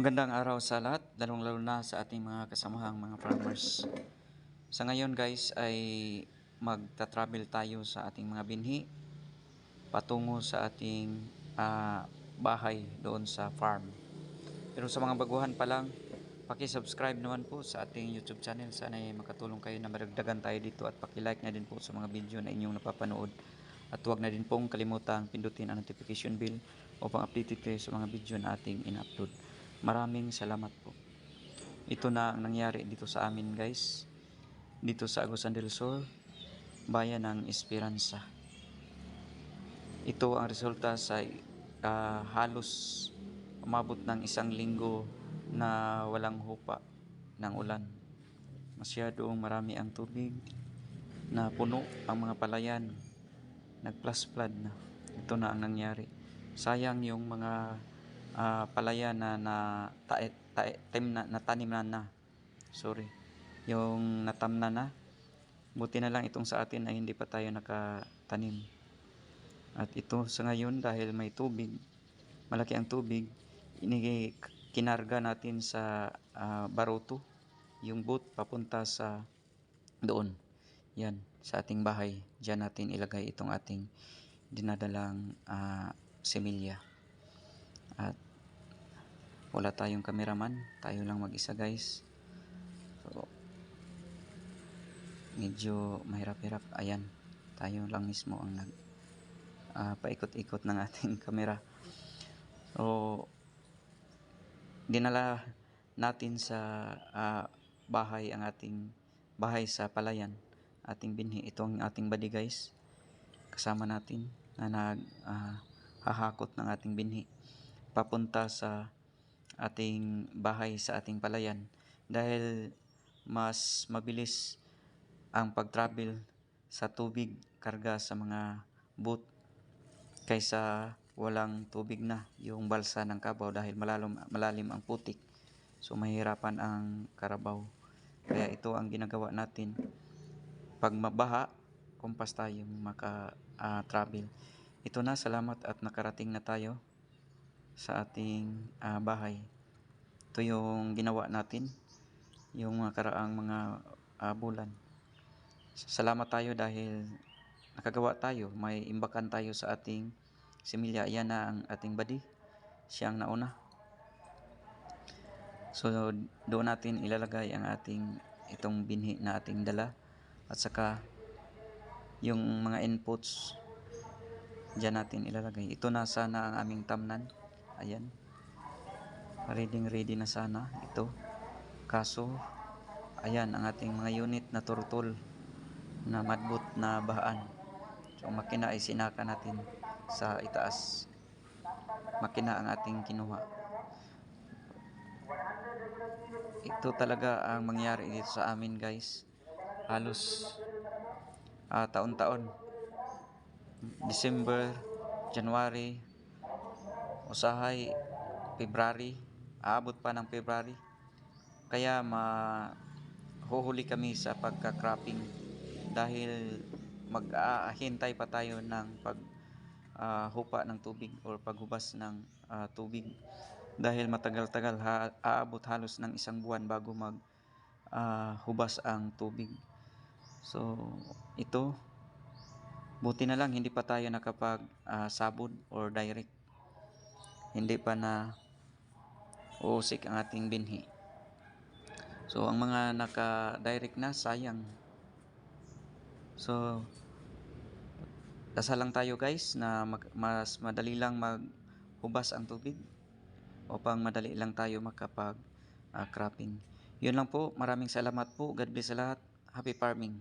Magandang araw sa lahat, lalong-lalo na sa ating mga kasamahang mga farmers. Sa ngayon guys ay magta-travel tayo sa ating mga binhi patungo sa ating ah, bahay doon sa farm. Pero sa mga baguhan pa lang, paki-subscribe naman po sa ating YouTube channel. Sana ay makatulong kayo na maragdagan tayo dito at paki-like na din po sa mga video na inyong napapanood. At huwag na din pong kalimutang pindutin ang notification bell upang updated kayo sa mga video na ating in-upload. Maraming salamat po. Ito na ang nangyari dito sa amin guys. Dito sa Agusan del Sur, bayan ng Esperanza. Ito ang resulta sa ah, halos umabot ng isang linggo na walang hupa ng ulan. Masyadong marami ang tubig na puno ang mga palayan. Nag-plus flood na. Ito na ang nangyari. Sayang yung mga ah, palayan na na tae, tae, tem na, natanim na na. Sorry. Yung natam na na. Buti na lang itong sa atin ay hindi pa tayo nakatanim. At ito sa ngayon dahil may tubig, malaki ang tubig, ini kinarga natin sa ah, Baroto, yung boat papunta sa doon. Yan, sa ating bahay. Diyan natin ilagay itong ating dinadalang ah, semilya. At wala tayong kameraman, tayo lang mag-isa guys. So, medyo mahirap-hirap. Ayan, tayo lang mismo ang nag ah, paikot-ikot ng ating kamera. So, dinala natin sa ah, bahay ang ating bahay sa palayan, ating binhi. Ito ang ating body guys. Kasama natin na nag ah, hahakot ng ating binhi papunta sa ating bahay sa ating palayan dahil mas mabilis ang pag-travel sa tubig karga sa mga boat kaysa walang tubig na yung balsa ng Kabaw dahil malalim, malalim ang putik. So mahirapan ang karabaw. Kaya ito ang ginagawa natin. Pag mabaha, kumpas tayong maka-travel. ito na, salamat at nakarating na tayo sa ating ah, bahay. Ito yung ginawa natin, yung mga karaang mga ah, bulan. Salamat tayo dahil nakagawa tayo, may imbakan tayo sa ating similya. Yan na ang ating body. Siyang nauna. So doon natin ilalagay ang ating itong binhi na ating dala at saka yung mga inputs diyan natin ilalagay. Ito na sana ang aming tamnan. Ayan. Ready ready na sana ito. Kaso ayan ang ating mga unit na turtle na madbut na bahaan. So makina ay sinaka natin sa itaas. Makina ang ating kinuha. Ito talaga ang mangyari dito sa amin guys. Halos ah, taon-taon. December, January, usahay, February, aabot pa ng February. Kaya mahuhuli kami sa pagka-cropping dahil mag-aahintay pa tayo ng pag hupa ng tubig or paghubas ng ah, tubig dahil matagal-tagal ha, aabot halos ng isang buwan bago mag hubas ang tubig. So ito buti na lang hindi pa tayo nakapag sabod or direct. Hindi pa na uusik ang ating binhi. So ang mga naka-direct na sayang. So dasal lang tayo guys na mag- mas madali lang maghubas ang tubig upang madali lang tayo makapag ah, cropping. Yun lang po. Maraming salamat po. God bless sa lahat. Happy farming.